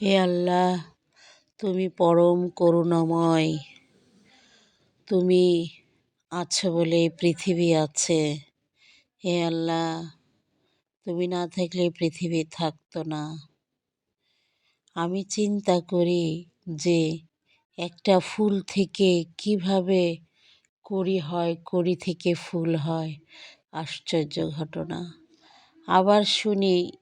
হে আল্লাহ, তুমি পরম করুণাময়। তুমি আছো বলে পৃথিবী আছে। হে আল্লাহ, তুমি না থাকলে পৃথিবী থাকতো না। আমি চিন্তা করি যে একটা ফুল থেকে কীভাবে কড়ি হয় কড়ি থেকে ফুল হয়, আশ্চর্য ঘটনা। আবার শুনি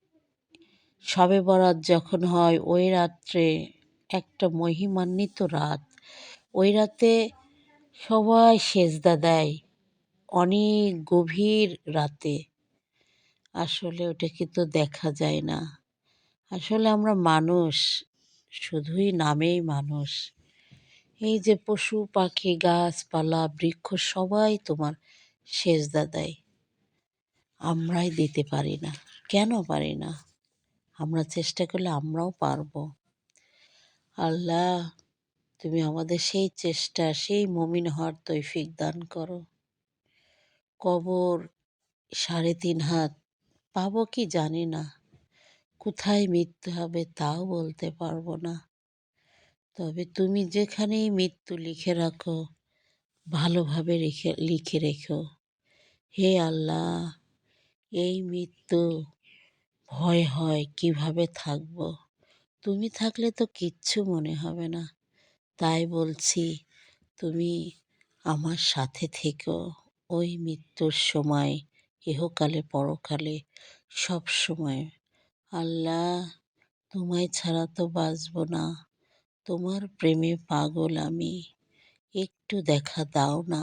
সবে বরাত যখন হয়, ওই রাত্রে একটা মহিমান্বিত রাত। ওই রাতে সবাই সেজদা দেয়, অনেক গভীর রাতে। আসলে ওটা কিন্তু দেখা যায় না। আসলে আমরা মানুষ, শুধুই নামেই মানুষ। এই যে পশু, পাখি, গাছপালা, বৃক্ষ, সবাই তোমার সেজদা দেয়। আমরাই দিতে পারি না। কেন পারি না? আমরা চেষ্টা করলে আমরাও পারব। আল্লাহ, তুমি আমাদের সেই চেষ্টা, সেই মমিন হওয়ার তৈফিক দান করো। কবর সাড়ে তিন হাত, পাবো কি জানি না। কোথায় মৃত্যু হবে তাও বলতে পারব না। তবে তুমি যেখানেই মৃত্যু লিখে রাখো, ভালোভাবে রেখে, লিখে রেখো। হে আল্লাহ, এই মৃত্যু ভয় হয়, কীভাবে থাকব? তুমি থাকলে তো কিচ্ছু মনে হবে না। তাই বলছি, তুমি আমার সাথে থেকো। ওই মৃত্যুর সময়, ইহকালে, পরকালে, সব সময়। আল্লাহ তোমায় ছাড়া তো বাঁচব না। তোমার প্রেমে পাগল আমি। একটু দেখা দাও না।